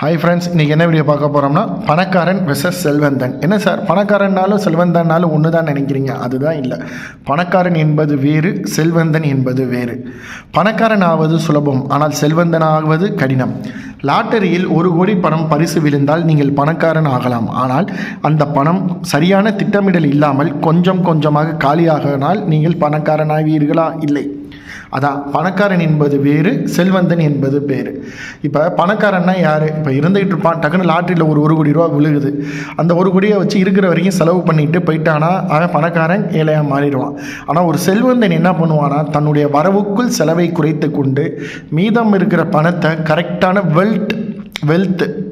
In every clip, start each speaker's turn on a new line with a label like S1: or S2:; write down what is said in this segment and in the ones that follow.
S1: Hi friends இன்றைக்கி என்ன video பார்க்க போகிறோம்னா பணக்காரன் விசஸ் செல்வந்தன். என்ன சார் பணக்காரன்னாலும் செல்வந்தன்னாலும் ஒன்று தான் நினைக்கிறீங்க. அதுதான் இல்லை. பணக்காரன் என்பது வேறு செல்வந்தன் என்பது வேறு. பணக்காரன் ஆவது சுலபம் ஆனால் செல்வந்தன் ஆவது கடினம். லாட்டரியில் ஒரு கோடி பணம் பரிசு விழுந்தால் நீங்கள் பணக்காரன் ஆகலாம். ஆனால் அந்த பணம் சரியான திட்டமிடல் இல்லாமல் கொஞ்சம் கொஞ்சமாக காலியாகனால் நீங்கள் பணக்காரன் ஆவீர்களா இல்லை. அதான் பணக்காரன் என்பது வேறு செல்வந்தன் என்பது வேறு. இப்போ பணக்காரன்னா யார்? இப்போ இருந்துகிட்டு இருப்பான் டக்குன்னு லாட்ரியில் ஒரு ஒரு கோடி ரூபா விழுகுது. அந்த ஒரு கோடியை வச்சு இருக்கிற வரைக்கும் செலவு பண்ணிட்டு போயிட்டானா அவன் பணக்காரன் ஏழையாக மாறிடுவான். ஆனால் ஒரு செல்வந்தன் என்ன பண்ணுவானா தன்னுடைய வரவுக்குள் செலவை குறைத்து கொண்டு மீதம் இருக்கிற பணத்தை கரெக்டான வெல்த் வெல்த்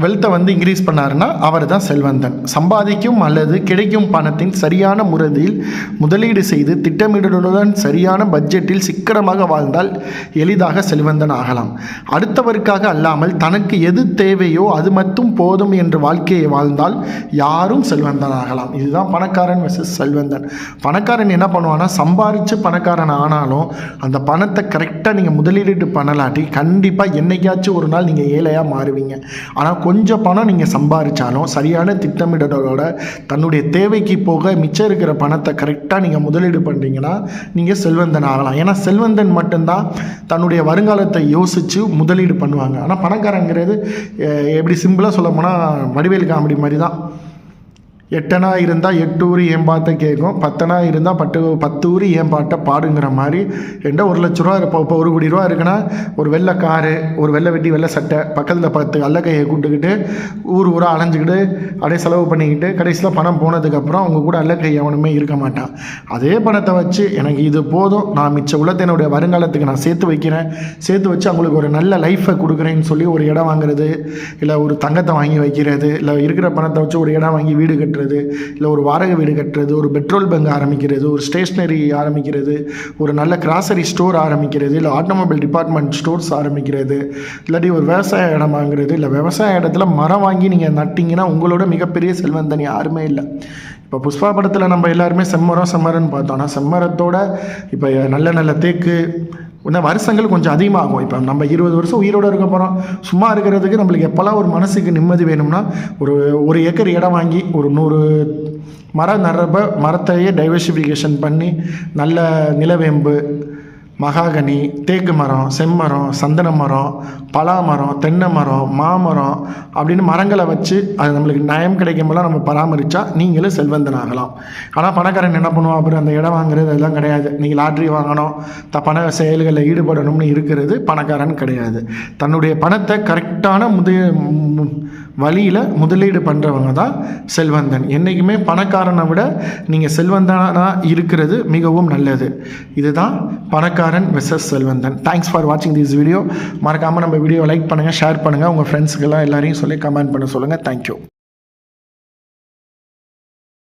S1: வெல்த்தை வந்து இன்க்ரீஸ் பண்ணாருன்னா அவர் தான் செல்வந்தன். சம்பாதிக்கும் அல்லது கிடைக்கும் பணத்தின் சரியான முறையில் முதலீடு செய்து திட்டமிடலுடன் சரியான பட்ஜெட்டில் சிக்கனமாக வாழ்ந்தால் எளிதாக செல்வந்தன் ஆகலாம். அடுத்தவருக்காக அல்லாமல் தனக்கு எது தேவையோ அது மட்டும் போதும் என்று வாழ்க்கையை வாழ்ந்தால் யாரும் செல்வந்தன் ஆகலாம். இதுதான் பணக்காரன் வெர்சஸ் செல்வந்தன். பணக்காரன் என்ன பண்ணுவான்னா சம்பாரித்து பணக்காரன் ஆனாலும் அந்த பணத்தை கரெக்டாக நீங்கள் முதலீடு பண்ணலாட்டி கண்டிப்பாக என்னைக்காச்சும் ஒரு நாள் நீங்கள் ஏழையாக மாறுவீங்க. ஆனால் கொஞ்சம் பணம் நீங்கள் சம்பாதிச்சாலும் சரியான திட்டமிடலோட தன்னுடைய தேவைக்கு போக மிச்சம் இருக்கிற பணத்தை கரெக்டாக நீங்கள் முதலீடு பண்ணுறீங்கன்னா நீங்கள் செல்வந்தன் ஆகலாம். ஏன்னா செல்வந்தன் மட்டும்தான் தன்னுடைய வருங்காலத்தை யோசித்து முதலீடு பண்ணுவாங்க. ஆனால் பணக்காரங்கிறது எப்படி சிம்பிளாக சொல்ல போனால் வடிவேல் காமெடி மாதிரி தான். எட்டனா இருந்தால் எட்டு ஊர் ஏன் பாட்டை கேட்கும் பத்தனா இருந்தால் பட்டு பத்து ஊர் ஏன் பாட்டை பாடுங்கிற மாதிரி ரெண்டோ ஒரு லட்ச ரூபா இப்போ இப்போ ஒரு கோடி ரூபா இருக்குன்னா ஒரு வெள்ளை காரு ஒரு வெள்ளை வெட்டி வெள்ளை சட்டை பக்கத்தில் பத்து அல்லக்கையை கூப்பிட்டுக்கிட்டு ஊர் ஊராக அலைஞ்சிக்கிட்டு அப்படியே செலவு பண்ணிக்கிட்டு கடைசியில் பணம் போனதுக்கப்புறம் அவங்க கூட அல்லக்கை எவனுமே இருக்க மாட்டான். அதே பணத்தை வச்சு எனக்கு இது போதும். நான் மிச்ச உள்ளத்தை என்னுடைய வருங்காலத்துக்கு நான் சேர்த்து வைக்கிறேன். சேர்த்து வச்சு அவங்களுக்கு ஒரு நல்ல லைஃப்பை கொடுக்குறேன்னு சொல்லி ஒரு இடம் வாங்குறது இல்லை ஒரு தங்கத்தை வாங்கி வைக்கிறது இல்லை இருக்கிற பணத்தை வச்சு ஒரு இடம் வாங்கி வீடு கட்டுறது இல்லை ஒரு வாடகை வீடு கட்டுறது ஒரு பெட்ரோல் பங்க் ஆரம்பிக்கிறது ஒரு ஸ்டேஷ்னரி ஆரம்பிக்கிறது ஒரு நல்ல கிராசரி ஸ்டோர் ஆரம்பிக்கிறது இல்லை ஆட்டோமொபைல் டிபார்ட்மெண்ட் ஸ்டோர்ஸ் ஆரம்பிக்கிறது இல்லாட்டி ஒரு விவசாய இடம் வாங்குறது இல்லை விவசாய இடத்துல மரம் வாங்கி நீங்கள் நட்டிங்கன்னா உங்களோட மிகப்பெரிய செல்வந்தன் யாருமே இல்லை. இப்போ புஷ்பா படத்தில் நம்ம எல்லாருமே செம்மரம் செம்மரம்னு பார்த்தோம். ஆனால் செம்மரத்தோட இப்போ நல்ல நல்ல தேக்கு இன்னும் வருஷங்கள் கொஞ்சம் அதிகமாகும். இப்போ நம்ம இருபது வருஷம் உயிரோடு இருக்க போகிறோம் சும்மா இருக்கிறதுக்கு நம்மளுக்கு எப்போல்லாம் ஒரு மனசுக்கு நிம்மதி வேணும்னா ஒரு ஒரு ஏக்கர் இடம் வாங்கி ஒரு நூறு மரம் நடுறப்ப மரத்தையே டைவர்சிஃபிகேஷன் பண்ணி நல்ல நிலவேம்பு மகாகனி தேக்கு மரம் செம்மரம் சந்தன மரம் பலா மரம் தென்னை மரம் மாமரம் அப்படின்னு மரங்களை வச்சு அது நம்மளுக்கு நயம் கிடைக்கும்போது நம்ம பராமரித்தா நீங்களும் செல்வந்தன் ஆகலாம் ஆனால் பணக்காரன் என்ன பண்ணுவோம் அப்புறம் அந்த இடம் வாங்குறது அதெல்லாம் கிடையாது. நீங்கள் லாட்ரி வாங்கணும். த பண செயல்களில் ஈடுபடணும்னு இருக்கிறது பணக்காரன் கிடையாது. தன்னுடைய பணத்தை கரெக்டான முது வழியில் முதலீடு பண்ணுறவங்க தான் செல்வந்தன். என்றைக்குமே பணக்காரனை விட நீங்கள் செல்வந்தனாக இருக்கிறது மிகவும் நல்லது. இதுதான் பணக்கார பணக்காரன் வெர்சஸ் செல்வந்தன். தேங்க்ஸ் ஃபார் வாட்சிங் திஸ் வீடியோ மறக்காமல் நம்ம வீடியோ லைக் பண்ணுங்கள் ஷேர் பண்ணுங்கள் உங்கள் ஃப்ரெண்ட்ஸுக்கெல்லாம் எல்லாரையும் சொல்லி கமெண்ட் பண்ண சொல்லுங்கள் தேங்க்யூ